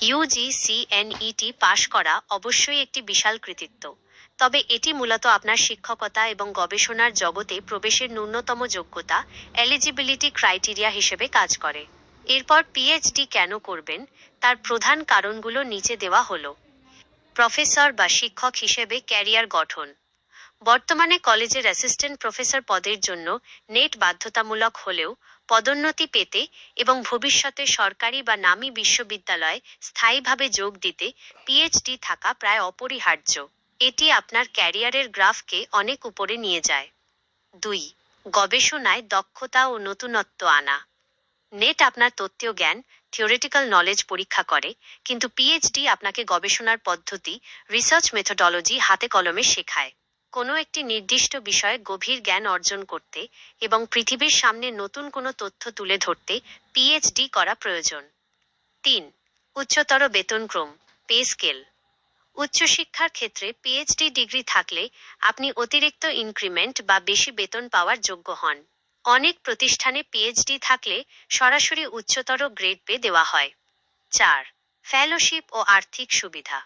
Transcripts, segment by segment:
UGC NET পাশ করা অবশ্যই একটি বিশাল কৃতিত্ব। তবে এটি মূলত আপনার শিক্ষকতা এবং গবেষণার জগতে প্রবেশের ন্যূনতম যোগ্যতা, এলিজিবিলিটি ক্রাইটেরিয়া হিসেবে কাজ করে। এরপর পিএইচডি কেন করবেন, তার প্রধান কারণগুলো নিচে দেওয়া হলো। প্রফেসর বা শিক্ষক হিসেবে ক্যারিয়ার গঠন। বর্তমানে কলেজের অ্যাসিস্ট্যান্ট প্রফেসর পদের জন্য নেট বাধ্যতামূলক হলেও পদোন্নতি পেতে এবং ভবিষ্যতে সরকারি বা নামী বিশ্ববিদ্যালয়ে স্থায়ীভাবে যোগ দিতে পিএইচডি থাকা প্রায় অপরিহার্য। এটি আপনার ক্যারিয়ারের গ্রাফকে অনেক উপরে নিয়ে যায়। দুই, গবেষণায় দক্ষতা ও নতুনত্ব আনা। নেট আপনার তত্ত্বীয় জ্ঞান থিওরিটিক্যাল নলেজ পরীক্ষা করে, কিন্তু পিএইচডি আপনাকে গবেষণার পদ্ধতি রিসার্চ মেথোডলজি হাতে কলমে শেখায়। কোনো একটি নির্দিষ্ট বিষয়ে গভীর জ্ঞান অর্জন করতে এবং পৃথিবীর সামনে নতুন কোনো তথ্য তুলে ধরতে পিএইচডি করা প্রয়োজন। তিন, উচ্চতর বেতনক্রম পে স্কেল। উচ্চশিক্ষার ক্ষেত্রে পিএইচডি ডিগ্রি থাকলে আপনি অতিরিক্ত ইনক্রিমেন্ট বা বেশি বেতন পাওয়ার যোগ্য হন। অনেক প্রতিষ্ঠানে পিএইচডি থাকলে সরাসরি উচ্চতর গ্রেড পে দেওয়া হয়। চার, ফেলোশিপ ও আর্থিক সুবিধা।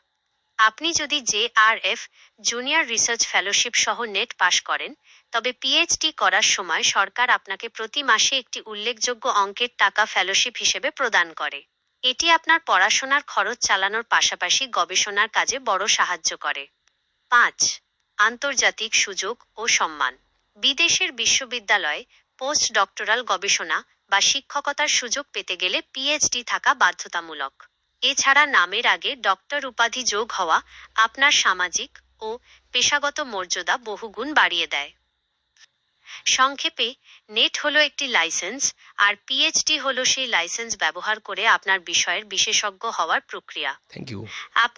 আপনি যদি জেআরএফ জুনিয়র রিসার্চ ফেলোশিপ সহ নেট পাশ করেন, তবে পিএইচডি করার সময় সরকার আপনাকে প্রতি মাসে একটি উল্লেখযোগ্য অঙ্কের টাকা ফেলোশিপ হিসেবে প্রদান করে। এটি আপনার পড়াশোনার খরচ চালানোর পাশাপাশি গবেষণার কাজে বড় সাহায্য করে। পাঁচ, আন্তর্জাতিক সুযোগ ও সম্মান। বিদেশের বিশ্ববিদ্যালয়ে পোস্ট ডক্টরাল গবেষণা বা শিক্ষকতার সুযোগ পেতে গেলে পিএইচডি থাকা বাধ্যতামূলক। এছাড়া নামের আগে ডক্টর উপাধি যোগ হওয়া আপনার সামাজিক ও পেশাগত মর্যাদা বহুগুণ বাড়িয়ে দেয়। সংক্ষেপে নেট হলো একটি লাইসেন্স আর পিএইচডি হলো সেই লাইসেন্স ব্যবহার করে আপনার বিষয়ের বিশেষজ্ঞ হওয়ার প্রক্রিয়া। থ্যাংক ইউ আপনি